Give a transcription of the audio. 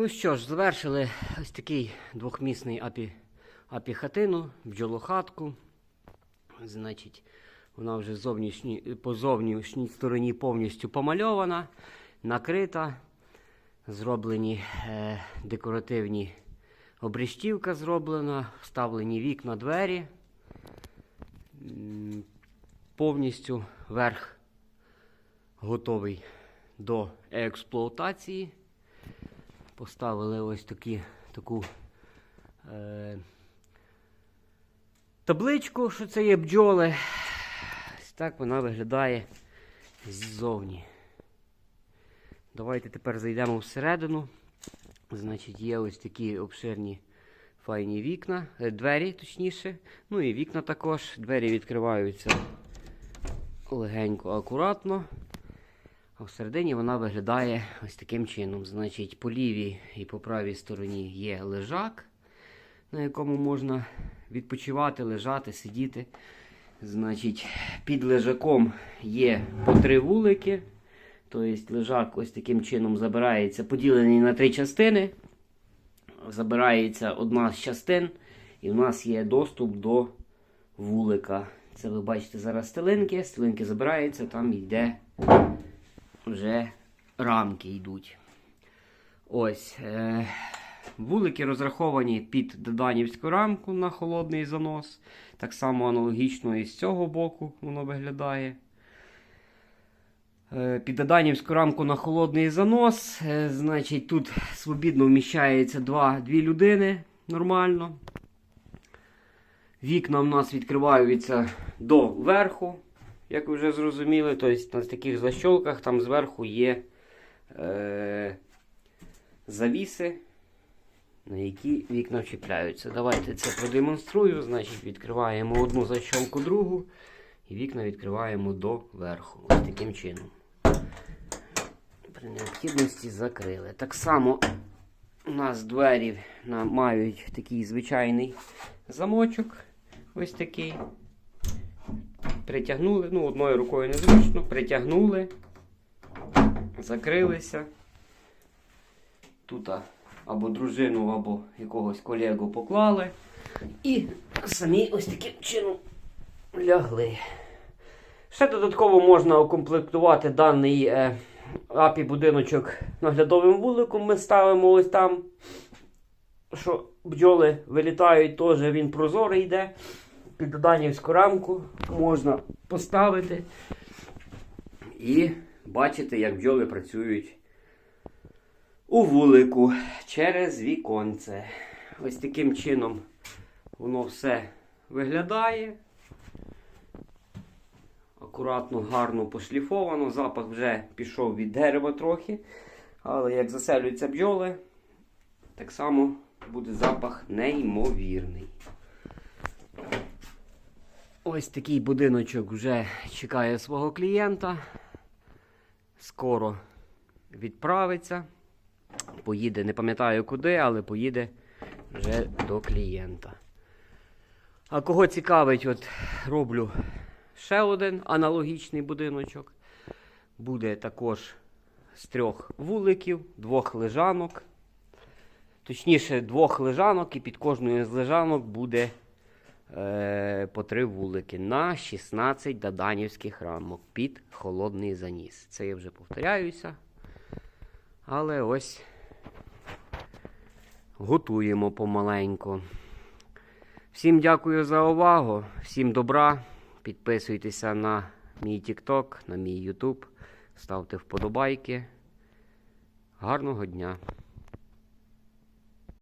Ну що ж, завершили ось такий двохмісний апі, апі-хатину, бджолохатку. Значить, вона вже зовнішні, по зовнішній стороні повністю помальована, накрита, зроблені е, декоративні обріштівка зроблена, вставлені вікна, двері. Повністю верх готовий до експлуатації. Поставили ось такі, таку е, табличку, що це є бджоли. Ось так вона виглядає ззовні. Давайте тепер зайдемо всередину. Значить, є ось такі обширні файні вікна, е, двері, точніше. Ну і вікна також. Двері відкриваються легенько, акуратно. А всередині вона виглядає ось таким чином. Значить, по лівій і по правій стороні є лежак, на якому можна відпочивати, лежати, сидіти. Значить, під лежаком є по три вулики. Тобто лежак ось таким чином забирається, поділений на три частини. Забирається одна з частин, і в нас є доступ до вулика. Це ви бачите зараз стелинки. Стелинки забираються, там йде вже рамки йдуть. Ось. Е- вулики розраховані під доданівську рамку на холодний занос. Так само аналогічно і з цього боку воно виглядає. Е, Під доданівську рамку на холодний занос. Е, Значить, тут свобідно вміщається два, дві людини нормально. Вікна в нас відкриваються до верху, як ви вже зрозуміли. Тобто на таких защолках там зверху є е, завіси, на які вікна вчіпляються. Давайте це продемонструю. Значить, відкриваємо одну защолку, другу, і вікна відкриваємо до верху. Ось таким чином. При необхідності закрили. Так само у нас двері мають такий звичайний замочок. Ось такий. Притягнули, ну, одною рукою незручно, притягнули, закрилися. Тут або дружину, або якогось колегу поклали. І самі ось таким чином лягли. Ще додатково можна укомплектувати даний е, апі будиночок наглядовим вуликом. Ми ставимо ось там, що бджоли вилітають, теж він прозорий йде. Під доданівську рамку можна поставити і бачити, як бджоли працюють у вулику через віконце. Ось таким чином воно все виглядає. Акуратно, гарно пошліфовано. Запах вже пішов від дерева трохи. Але як заселюються бджоли, так само буде запах неймовірний. Ось такий будиночок вже чекає свого клієнта. Скоро відправиться. Поїде, не пам'ятаю куди, але поїде вже до клієнта. А кого цікавить, от роблю ще один аналогічний будиночок. Буде також з трьох вуликів, двох лежанок. Точніше, двох лежанок, і під кожною з лежанок буде по три вулики на 16 даданівських рамок під холодний заніс. Це я вже повторяюся. Але ось готуємо помаленьку. Всім дякую за увагу, всім добра. Підписуйтеся на мій TikTok, на мій YouTube, ставте вподобайки. Гарного дня!